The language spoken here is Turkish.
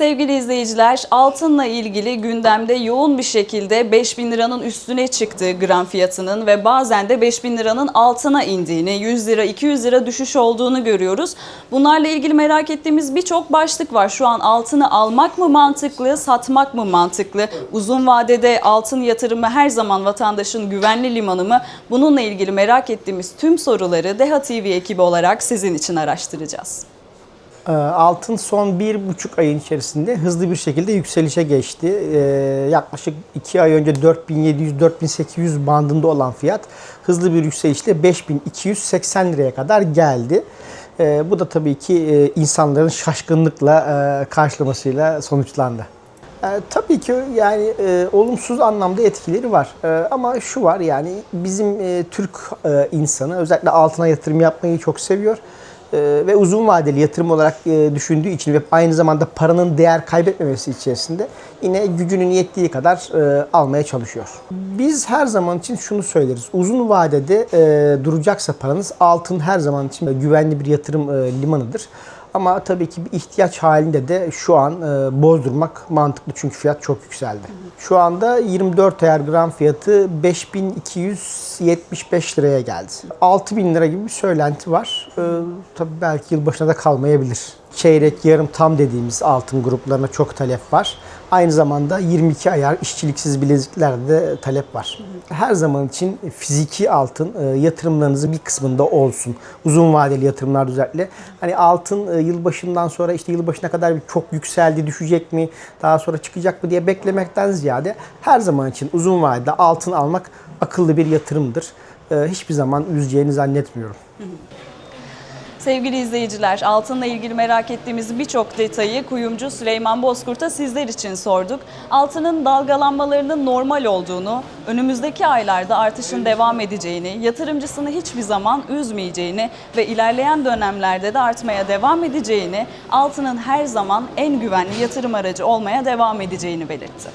Sevgili izleyiciler, altınla ilgili gündemde yoğun bir şekilde 5000 liranın üstüne çıktığı gram fiyatının ve bazen de 5000 liranın altına indiğini, 100 lira, 200 lira düşüş olduğunu görüyoruz. Bunlarla ilgili merak ettiğimiz birçok başlık var. Şu an altını almak mı mantıklı, satmak mı mantıklı? Uzun vadede altın yatırımı her zaman vatandaşın güvenli limanı mı? Bununla ilgili merak ettiğimiz tüm soruları Deha TV ekibi olarak sizin için araştıracağız. Ee, Altın son bir buçuk ayın içerisinde hızlı bir şekilde yükselişe geçti. Ee, yaklaşık iki ay önce 4700-4800 bandında olan fiyat hızlı bir yükselişle 5280 liraya kadar geldi. Ee, bu da tabii ki e, insanların şaşkınlıkla e, karşılamasıyla sonuçlandı. Tabii ki yani e, olumsuz anlamda etkileri var. Ee, ama şu var yani bizim e, Türk e, insanı özellikle altına yatırım yapmayı çok seviyor. Ee, ve uzun vadeli yatırım olarak e, düşündüğü için ve aynı zamanda paranın değer kaybetmemesi içerisinde yine gücünün yettiği kadar e, almaya çalışıyor. Biz her zaman için şunu söyleriz. Uzun vadede e, duracaksa paranız altın her zaman için güvenli bir yatırım limanıdır. Ama tabii ki bir ihtiyaç halinde de şu an e, bozdurmak mantıklı çünkü fiyat çok yükseldi. Şu anda 24 ayar gram fiyatı 5275 liraya geldi. 6000 lira gibi bir söylenti var. E, tabii belki yılbaşına da kalmayabilir. Çeyrek, yarım, tam dediğimiz altın gruplarına çok talep var. Aynı zamanda 22 ayar işçiliksiz bileziklerde de talep var. Her zaman için fiziki altın e, yatırımlarınızın bir kısmında olsun. Uzun vadeli yatırımlar özellikle. Hani altın e, yılbaşından sonra işte yılbaşına kadar çok yükseldi, düşecek mi, daha sonra çıkacak mı diye beklemekten ziyade her zaman için uzun vadede altın almak akıllı bir yatırımdır. E, Hiçbir zaman üzeceğini zannetmiyorum. Sevgili izleyiciler, altınla ilgili merak ettiğimiz birçok detayı kuyumcu Süleyman Bozkurt'a sizler için sorduk. Altının dalgalanmalarının normal olduğunu, önümüzdeki aylarda artışın devam edeceğini, yatırımcısını hiçbir zaman üzmeyeceğini ve ilerleyen dönemlerde de artmaya devam edeceğini, altının her zaman en güvenli yatırım aracı olmaya devam edeceğini belirtti.